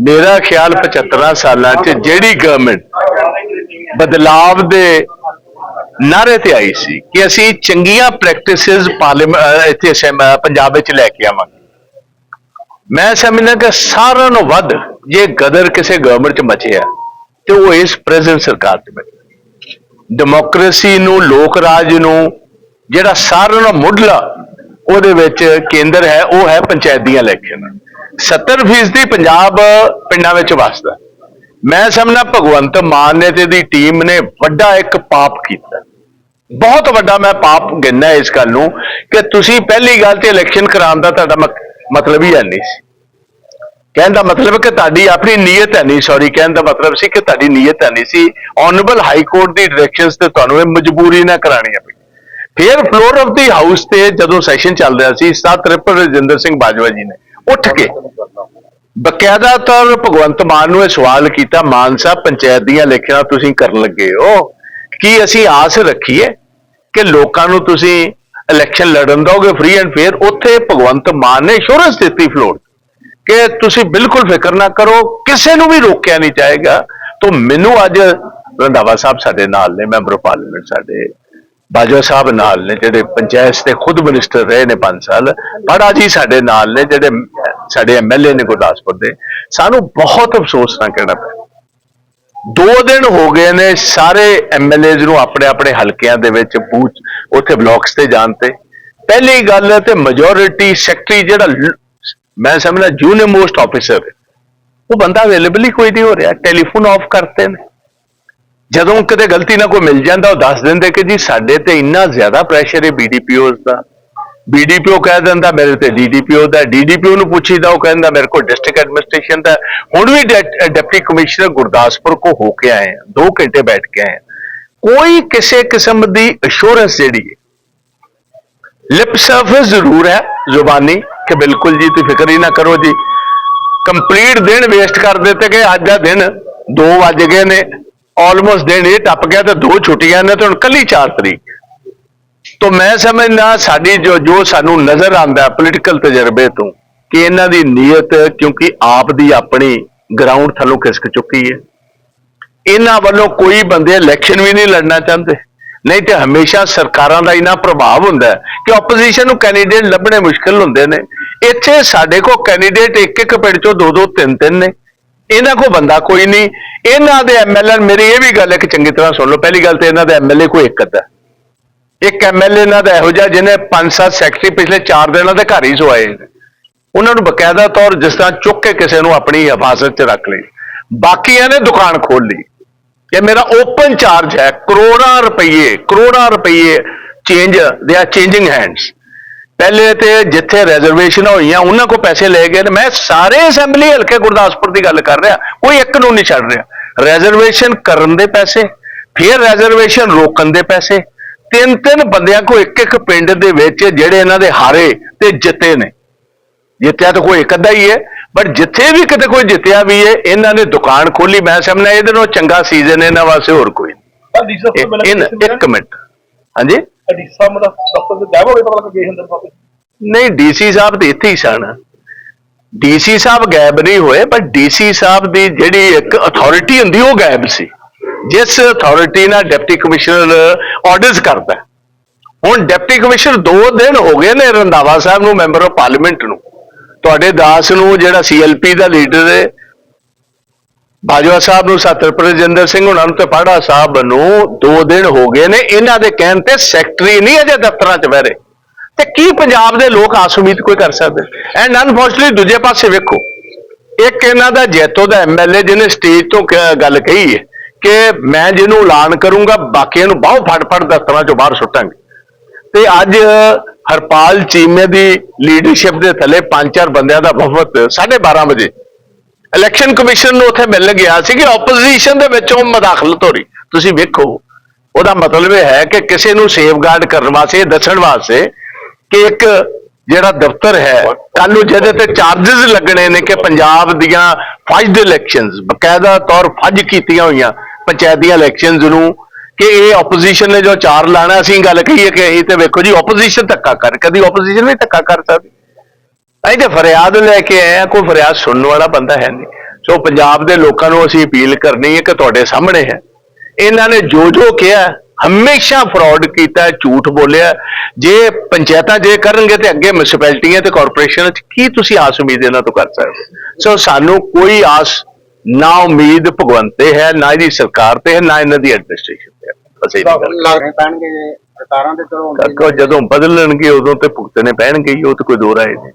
ਮੇਰਾ ਖਿਆਲ 75 ਸਾਲਾਂ 'ਚ ਜਿਹੜੀ ਗਵਰਨਮੈਂਟ ਬਦਲਾਵ ਦੇ ਨਾਰੇ ਤੇ ਆਈ ਸੀ ਕਿ ਅਸੀਂ ਚੰਗੀਆਂ ਪ੍ਰੈਕਟਿਸਿਸ ਪਾਰਲੀਮੈਂਟ ਇੱਥੇ ਅਸੈਂਬ- ਪੰਜਾਬ ਵਿੱਚ ਲੈ ਕੇ ਆਵਾਂਗੇ। ਮੈਂ ਸਮਝਦਾ ਕਿ ਸਾਰਿਆਂ ਨੂੰ ਵੱਧ ਜੇ ਗਦਰ ਕਿਸੇ ਗਵਰਨਮੈਂਟ 'ਚ ਮਚਿਆ ਤੇ ਉਹ ਇਸ ਪ੍ਰੈਜ਼ੈਂਟ ਸਰਕਾਰ 'ਚ ਮਚਿਆ ਡੈਮੋਕ੍ਰੇਸੀ ਨੂੰ, ਲੋਕ ਰਾਜ ਨੂੰ, ਜਿਹੜਾ ਸਾਰਿਆਂ ਨੂੰ ਮੁੱਢਲਾ ਉਹਦੇ ਵਿੱਚ ਕੇਂਦਰ ਹੈ, ਉਹ ਹੈ ਪੰਚਾਇਤ ਦੀਆਂ ਇਲੈਕਸ਼ਨ। 70% ਪੰਜਾਬ ਪਿੰਡਾਂ ਵਿੱਚ ਵਸਦਾ ਮੈਂ ਸਮਝਣਾ ਭਗਵੰਤ ਮਾਨ ਨੇ ਤੇ ਦੀ ਟੀਮ ਨੇ ਵੱਡਾ ਇੱਕ ਪਾਪ ਕੀਤਾ। ਬਹੁਤ ਵੱਡਾ ਮੈਂ ਪਾਪ ਗਿਣਨਾ ਇਸ ਗੱਲ ਨੂੰ ਕਿ ਤੁਸੀਂ ਪਹਿਲੀ ਗੱਲ ਤੇ ਇਲੈਕਸ਼ਨ ਕਰਾਉਣ ਦਾ ਤੁਹਾਡਾ ਮਕ- ਮਤਲਬ ਹੀ ਹੈ ਨਹੀਂ ਸੀ। ਕਹਿਣ ਦਾ ਮਤਲਬ ਕਿ ਤੁਹਾਡੀ ਆਪਣੀ ਨੀਅਤ ਹੈ ਨਹੀਂ ਸੌਰੀ ਕਹਿਣ ਦਾ ਮਤਲਬ ਸੀ ਕਿ ਤੁਹਾਡੀ ਨੀਅਤ ਹੈ ਨਹੀਂ ਸੀ। ਆਨਰੇਬਲ ਹਾਈ ਕੋਰਟ ਦੀ ਡਾਇਰੈਕਸ਼ਨਸ ਤੇ ਤੁਹਾਨੂੰ ਇਹ ਮਜਬੂਰੀ ਨਾ ਕਰਾਣੀਆਂ ਪਈ ਫਿਰ ਫਲੋਰ ਆਫ ਦੀ ਹਾਊਸ ਤੇ ਜਦੋਂ ਸੈਸ਼ਨ ਚੱਲ ਰਿਹਾ ਸੀ ਸਾਹ ਤ੍ਰਿਪਤ ਰਜਿੰਦਰ ਸਿੰਘ ਬਾਜਵਾ ਜੀ ਨੇ ਉੱਠ ਕੇ। ਬਕਾਇਦਾ ਤੌਰ ਭਗਵੰਤ ਮਾਨ ਨੂੰ ਇਹ ਸਵਾਲ ਕੀਤਾ, ਮਾਨ ਸਾਹਿਬ, ਪੰਚਾਇਤ ਦੀਆਂ ਇਲੈਕਸ਼ਨਾਂ ਤੁਸੀਂ ਕਰਨ ਲੱਗੇ ਹੋ। ਕੀ ਅਸੀਂ ਆਸ ਰੱਖੀਏ ਕਿ ਲੋਕਾਂ ਨੂੰ ਤੁਸੀਂ ਇਲੈਕਸ਼ਨ ਲੜਨ ਦੋਗੇ ਫ੍ਰੀ ਐਂਡ ਫੇਅਰ ਉੱਥੇ ਭਗਵੰਤ ਮਾਨ ਨੇ ਇੰਸ਼ੋਰੈਂਸ ਦਿੱਤੀ ਫਲੋਰ ਕਿ ਤੁਸੀਂ ਬਿਲਕੁਲ ਫਿਕਰ ਨਾ ਕਰੋ, ਕਿਸੇ ਨੂੰ ਵੀ ਰੋਕਿਆ ਨਹੀਂ ਜਾਏਗਾ। ਤਾਂ ਮੈਨੂੰ ਅੱਜ ਰੰਧਾਵਾ ਸਾਹਿਬ ਸਾਡੇ ਨਾਲ ਨੇ, ਮੈਂਬਰ ਪਾਰਲੀਮੈਂਟ ਸਾਡੇ ਬਾਜਵਾ ਸਾਹਿਬ ਨਾਲ ਨੇ, ਜਿਹੜੇ ਪੰਚਾਇਤ ਦੇ ਖੁਦ ਮਿਨਿਸਟਰ ਰਹੇ ਨੇ 5 ਸਾਲ, ਬੜਾ ਜੀ ਸਾਡੇ ਨਾਲ ਨੇ, ਜਿਹੜੇ ਸਾਡੇ ਐਮਐਲਏ ਨੇ ਗੁਰਦਾਸਪੁਰ ਦੇ। ਸਾਨੂੰ ਬਹੁਤ ਅਫਸੋਸ ਨਾਲ ਕਹਿਣਾ ਪਿਆ। ਦੋ ਦਿਨ ਹੋ ਗਏ ਨੇ, ਸਾਰੇ ਐਮਐਲਏਜ਼ ਨੂੰ ਆਪਣੇ ਆਪਣੇ ਹਲਕਿਆਂ ਦੇ ਵਿੱਚ ਬੂਥ, ਉੱਥੇ ਬਲਾਕਸ ਤੇ ਜਾਣ ਤੇ। ਪਹਿਲੀ ਗੱਲ ਹੈ ਤੇ ਮੈਜੋਰਿਟੀ ਸੈਕਟਰੀ ਜਿਹੜਾ ਮੈਂ ਸਮਝਦਾ ਜੂਨੀਅਰ ਮੋਸਟ ਆਫੀਸਰ ਉਹ ਬੰਦਾ ਅਵੇਲੇਬਲ ਹੀ ਕੋਈ ਨਹੀਂ ਹੋ ਰਿਹਾ ਟੈਲੀਫੋਨ ਆਫ ਕਰਤੇ ਨੇ। ਜਦੋਂ ਕਿਤੇ ਗਲਤੀ ਨਾਲ ਕੋਈ ਮਿਲ ਜਾਂਦਾ, ਉਹ ਦੱਸ ਦਿੰਦੇ ਕਿ ਜੀ ਸਾਡੇ ਤੇ ਇੰਨਾ ਜ਼ਿਆਦਾ ਪ੍ਰੈਸ਼ਰ ਹੈ ਬੀਡੀਪੀਓਜ਼ ਦਾ। ਬੀਡੀਪੀਓ ਕਹਿ ਦਿੰਦਾ ਮੇਰੇ ਤੇ ਡੀਡੀਪੀਓ ਦਾ ਡੀਡੀਪੀਓ ਨੂੰ ਪੁੱਛੀਦਾ, ਉਹ ਕਹਿੰਦਾ ਮੇਰੇ ਕੋਲ ਡਿਸਟ੍ਰਿਕਟ ਐਡਮਿਨਿਸਟ੍ਰੇਸ਼ਨ ਦਾ। ਹੁਣ ਵੀ ਡੈ- ਡਿਪਟੀ ਕਮਿਸ਼ਨਰ ਗੁਰਦਾਸਪੁਰ ਕੋ ਹੋ ਕੇ ਆਏ ਹਾਂ 2 ਘੰਟੇ ਬੈਠ ਕੇ ਆਏ ਹਾਂ ਕੋਈ ਕਿਸੇ ਕਿਸਮ ਦੀ ਅਸ਼ੋਰੈਂਸ ਜਿਹੜੀ ਹੈ ਲਿਪ ਸਰਫੇਸ ਜ਼ਰੂਰ ਹੈ ਜ਼ੁਬਾਨੀ, ਕਿ ਬਿਲਕੁਲ ਜੀ ਤੁਸੀਂ ਫਿਕਰ ਹੀ ਨਾ ਕਰੋ ਜੀ। ਕੰਪਲੀਟ ਦਿਨ ਵੇਸਟ ਕਰ ਦਿੱਤੇ ਕਿ ਅੱਜ ਦਾ ਦਿਨ 2 ਵੱਜ ਗਏ ਨੇ। ਆਲਮੋਸਟ ਦਿਨ ਇਹ ਟੱਪ ਗਿਆ ਤੇ ਦੋ ਛੁੱਟੀਆਂ ਨੇ ਤੇ ਹੁਣ ਕੱਲੀ 4 ਤਰੀਕ। ਤੋਂ ਮੈਂ ਸਮਝਦਾ ਸਾਡੀ ਜੋ ਜੋ ਸਾਨੂੰ ਨਜ਼ਰ ਆਂਦਾ ਪੋਲੀਟੀਕਲ ਤਜਰਬੇ ਤੋਂ ਕਿ ਇਹਨਾਂ ਦੀ ਨੀਅਤ ਕਿਉਂਕਿ ਆਪ ਦੀ ਆਪਣੀ ਗਰਾਊਂਡ ਥੱਲੋਂ ਖਿਸਕ ਚੁੱਕੀ ਹੈ। ਇਹਨਾਂ ਵੱਲੋਂ ਕੋਈ ਬੰਦੇ ਇਲੈਕਸ਼ਨ ਵੀ ਨਹੀਂ ਲੜਨਾ ਚਾਹੁੰਦੇ। ਨਹੀਂ ਤੇ ਹਮੇਸ਼ਾ ਸਰਕਾਰਾਂ ਦਾ ਇਨਾ ਪ੍ਰਭਾਵ ਹੁੰਦਾ ਕਿ ਆਪੋਜੀਸ਼ਨ ਨੂੰ ਕੈਂਡੀਡੇਟ ਲੱਭਣੇ ਮੁਸ਼ਕਲ ਹੁੰਦੇ ਨੇ। ਇੱਥੇ ਸਾਡੇ ਕੋਲ ਕੈਂਡੀਡੇਟ ਇੱਕ ਇੱਕ ਪਿੰਡ ਚੋਂ ਦੋ ਦੋ ਤਿੰਨ ਤਿੰਨ ਨੇ। ਇਹਨਾਂ ਕੋਲ ਬੰਦਾ ਕੋਈ ਨਹੀਂ। ਇਹਨਾਂ ਦੇ ਐਮਐਲਏ ਮੇਰੀ ਇਹ ਵੀ ਗੱਲ ਹੈ ਕਿ ਚੰਗੀ ਤਰ੍ਹਾਂ ਸੁਣ ਲਓ। ਪਹਿਲੀ ਗੱਲ ਤੇ ਇਹਨਾਂ ਦੇ ਐਮਐਲਏ ਕੋਈ ਇੱਕ ਅੱਧਾ। ਇੱਕ ਐਮਐਲਏ ਇਹਨਾਂ ਦਾ ਇਹੋ ਜਿਹਾ ਜਿਹਨੇ ਪੰਜ ਸੱਤ ਸੈਕਟਰੀ ਪਿਛਲੇ 4 ਦਿਨਾਂ ਦੇ ਘਰ ਹੀ ਸੋਏ ਉਹਨਾਂ ਨੂੰ ਬਕਾਇਦਾ ਤੌਰ ਜਿਸ ਤਰ੍ਹਾਂ ਚੁੱਕ ਕੇ ਕਿਸੇ ਨੂੰ ਆਪਣੀ ਹਿਫਾਜ਼ਤ 'ਚ ਰੱਖ ਲਈ। ਬਾਕੀਆਂ ਨੇ ਦੁਕਾਨ ਖੋਲ ਲਈ। ਇਹ ਮੇਰਾ ਓਪਨ ਚਾਰਜ ਹੈ। ਕਰੋੜਾਂ ਰੁਪਏ ਕਰੋੜਾਂ ਰੁਪਏ change they are changing hands ਪਹਿਲੇ ਤੇ ਜਿੱਥੇ ਰਿਜ਼ਰਵੇਸ਼ਨ ਹੋਈਆਂ ਉਹਨਾਂ ਕੋ ਪੈਸੇ ਲੈ ਗਏ ਮੈਂ ਸਾਰੇ ਅਸੈਂਬਲੀ ਹਲਕੇ ਗੁਰਦਾਸਪੁਰ ਦੀ ਗੱਲ ਕਰ ਰਿਹਾ। ਕੋਈ ਇੱਕ ਨੂੰ ਨਹੀਂ ਛੱਡ ਰਿਹਾ। ਰਿਜ਼ਰਵੇਸ਼ਨ ਕਰਨ ਦੇ ਪੈਸੇ ਫਿਰ ਰਿਜ਼ਰਵੇਸ਼ਨ ਰੋਕਣ ਦੇ ਪੈਸੇ। ਤਿੰਨ ਤਿੰਨ ਬੰਦਿਆਂ ਕੋ ਇੱਕ ਇੱਕ ਪਿੰਡ ਦੇ ਵਿੱਚ ਜਿਹੜੇ ਇਹਨਾਂ ਦੇ ਹਾਰੇ ਤੇ ਜਿੱਤੇ ਨੇ। ਜਿੱਤਿਆ ਤਾਂ ਕੋਈ ਇੱਕ ਅੱਧਾ ਹੀ ਹੈ ਬਟ ਜਿੱਥੇ ਵੀ ਕਿਤੇ ਕੋਈ ਜਿੱਤਿਆ ਵੀ ਹੈ ਇਹਨਾਂ ਨੇ ਦੁਕਾਨ ਖੋਲੀ ਮੈਂ ਸਮਝਦਾ ਇਹਦੇ ਨਾਲੋਂ ਚੰਗਾ ਸੀਜ਼ਨ ਇਹਨਾਂ ਵਾਸਤੇ ਹੋਰ ਕੋਈ ਨਹੀਂ। ਇੱਕ ਮਿੰਟ। ਹਾਂਜੀ? ਅਡੀਸਾ ਮਦਾ ਦਫ਼ਤਰ ਦੇ ਗਾਇਬ ਹੋ ਗਏ ਪਤਾ ਲੱਗ ਗਏ ਹੁੰਦੇ ਪਾਪੇ ਨਹੀਂ, ਡੀਸੀ ਸਾਹਿਬ ਤੇ ਇੱਥੇ ਹੀ ਸਨ। ਡੀਸੀ ਸਾਹਿਬ ਗਾਇਬ ਨਹੀਂ ਹੋਏ, ਪਰ ਡੀਸੀ ਸਾਹਿਬ ਦੀ ਜਿਹੜੀ ਇੱਕ ਅਥਾਰਟੀ ਹੁੰਦੀ, ਉਹ ਗਾਇਬ ਸੀ। ਜਿਸ ਅਥਾਰਟੀ ਨਾਲ ਡਿਪਟੀ ਕਮਿਸ਼ਨਰ ਆਰਡਰਸ ਕਰਦਾ। ਹੁਣ ਡਿਪਟੀ ਕਮਿਸ਼ਨਰ 2 ਦਿਨ ਹੋ ਗਏ ਨੇ ਰੰਧਾਵਾ ਸਾਹਿਬ ਨੂੰ ਮੈਂਬਰ ਆਫ ਪਾਰਲੀਮੈਂਟ ਨੂੰ। ਤੁਹਾਡੇ ਦਾਸ ਨੂੰ, ਜਿਹੜਾ ਸੀਐਲਪੀ ਦਾ ਲੀਡਰ ਹੈ ਬਾਜਵਾ ਸਾਹਿਬ ਨੂੰ ਸਤਿਰਪ੍ਰਤ ਪ੍ਰਜਿੰਦਰ ਸਿੰਘ ਉਹਨਾਂ ਨੂੰ ਤੇ ਪਾੜਾ ਸਾਹਿਬ ਨੂੰ 2 ਦਿਨ ਹੋ ਗਏ ਨੇ, ਇਹਨਾਂ ਦੇ ਕਹਿਣ ਤੇ ਸੈਕਟਰੀ ਨਹੀਂ ਅਜੇ ਦਫ਼ਤਰਾਂ 'ਚ ਬਹਿ ਰਹੇ। ਤੇ ਕੀ ਪੰਜਾਬ ਦੇ ਲੋਕ ਆਸ ਉਮੀਦ ਕੋਈ ਕਰ ਸਕਦੇ? ਐਂਡ ਅਨਫੋਰਚੂਨਟਲੀ ਦੂਜੇ ਪਾਸੇ ਵੇਖੋ। ਇੱਕ ਇਹਨਾਂ ਦਾ ਜੈਤੋ ਦਾ ਐਮਐਲਏ ਜਿਹਨੇ ਸਟੇਜ ਤੋਂ ਗੱਲ ਕਹੀ ਹੈ ਕਿ ਮੈਂ ਜਿਹਨੂੰ ਐਲਾਨ ਕਰੂੰਗਾ, ਬਾਕੀਆਂ ਨੂੰ ਬਾਹੋਂ ਫੜ ਫੜ ਦਫ਼ਤਰਾਂ 'ਚੋਂ ਬਾਹਰ ਸੁੱਟਾਂਗੇ। ਤੇ ਅੱਜ ਹਰਪਾਲ ਚੀਮੇ ਦੀ ਲੀਡਰਸ਼ਿਪ ਦੇ ਥੱਲੇ ਪੰਜ ਚਾਰ ਬੰਦਿਆਂ ਦਾ ਵਫਦ 12:30 ਵਜੇ ਇਲੈਕਸ਼ਨ ਕਮਿਸ਼ਨ ਨੂੰ ਉੱਥੇ ਮਿਲਣ ਗਿਆ ਸੀ ਕਿ ਆਪੋਜੀਸ਼ਨ ਦੇ ਵਿੱਚ ਉਹ ਮਦਾਖਲਤ ਹੋ ਰਹੀ ਤੁਸੀਂ ਵੇਖੋ, ਉਹਦਾ ਮਤਲਬ ਇਹ ਹੈ ਕਿ ਕਿਸੇ ਨੂੰ ਸੇਫਗਾਰਡ ਕਰਨ ਵਾਸਤੇ ਦੱਸਣ ਵਾਸਤੇ ਕਿ ਇੱਕ ਜਿਹੜਾ ਦਫ਼ਤਰ ਹੈ ਕੱਲ ਨੂੰ ਜਿਹਦੇ ਤੇ ਚਾਰजेस ਲੱਗਣੇ ਨੇ ਕਿ ਪੰਜਾਬ ਦੀਆਂ ਫੱਜਡ ਇਲੈਕਸ਼ਨਸ ਬਕਾਇਦਾ ਤੌਰ ਫੱਜ ਕੀਤੀਆਂ ਹੋਈਆਂ ਪੰਚਾਇਤੀਆਂ ਇਲੈਕਸ਼ਨਸ ਨੂੰ, ਕਿ ਇਹ ਆਪੋਜੀਸ਼ਨ ਨੇ ਜੋ ਚਾਰ ਲਾਣਾ, ਅਸੀਂ ਗੱਲ ਕਹੀਏ ਕਿ ਅਸੀਂ ਤੇ ਵੇਖੋ ਜੀ ਆਪੋਜੀਸ਼ਨ ਧੱਕਾ ਕਰ, ਕਦੀ ਆਪੋਜੀਸ਼ਨ ਵੀ ਧੱਕਾ ਕਰ ਸਕਦੀ। ਅਸੀਂ ਤੇ ਫਰਿਆਦ ਲੈ ਕੇ ਆਏ ਆ ਕੋਈ ਫਰਿਆਦ ਸੁਣਨ ਵਾਲਾ ਬੰਦਾ ਹੈ ਨਹੀਂ। ਸੋ ਪੰਜਾਬ ਦੇ ਲੋਕਾਂ ਨੂੰ ਅਸੀਂ ਅਪੀਲ ਕਰਨੀ ਹੈ ਕਿ ਤੁਹਾਡੇ ਸਾਹਮਣੇ ਹੈ। ਇਹਨਾਂ ਨੇ ਜੋ ਜੋ ਕਿਹਾ ਹਮੇਸ਼ਾ ਫਰਾਡ ਕੀਤਾ ਝੂਠ ਬੋਲਿਆ। ਜੇ ਪੰਚਾਇਤਾਂ ਜੇ ਕਰਨਗੇ ਤੇ ਅੱਗੇ ਮਿਊਨਿਸਪੈਲਿਟੀਆਂ ਤੇ ਕਾਰਪੋਰੇਸ਼ਨ ਚ ਕੀ ਤੁਸੀਂ ਆਸ ਉਮੀਦ ਇਹਨਾਂ ਤੋਂ ਕਰ ਸਕਦੇ? ਸੋ ਸਾਨੂੰ ਕੋਈ ਆਸ ਨਾ ਉਮੀਦ ਭਗਵੰਤ ਤੇ ਹੈ ਨਾ ਇਹਦੀ ਸਰਕਾਰ ਤੇ ਹੈ ਨਾ ਇਹਨਾਂ ਦੀ ਐਡਮਿਨਿਸਟ੍ਰੇਸ਼ਨ ਤੇ ਬਸ ਇਹ ਪੈਣਗੇ ਸਰਕਾਰਾਂ ਤੇ ਚਲੋ ਜਦੋਂ ਬਦਲਣਗੇ ਉਦੋਂ ਤੇ ਭੁਗਤਣੇ ਪੈਣਗੇ ਉਹ ਤੇ ਕੋਈ ਦੋ ਰਾਏ ਨਹੀਂ।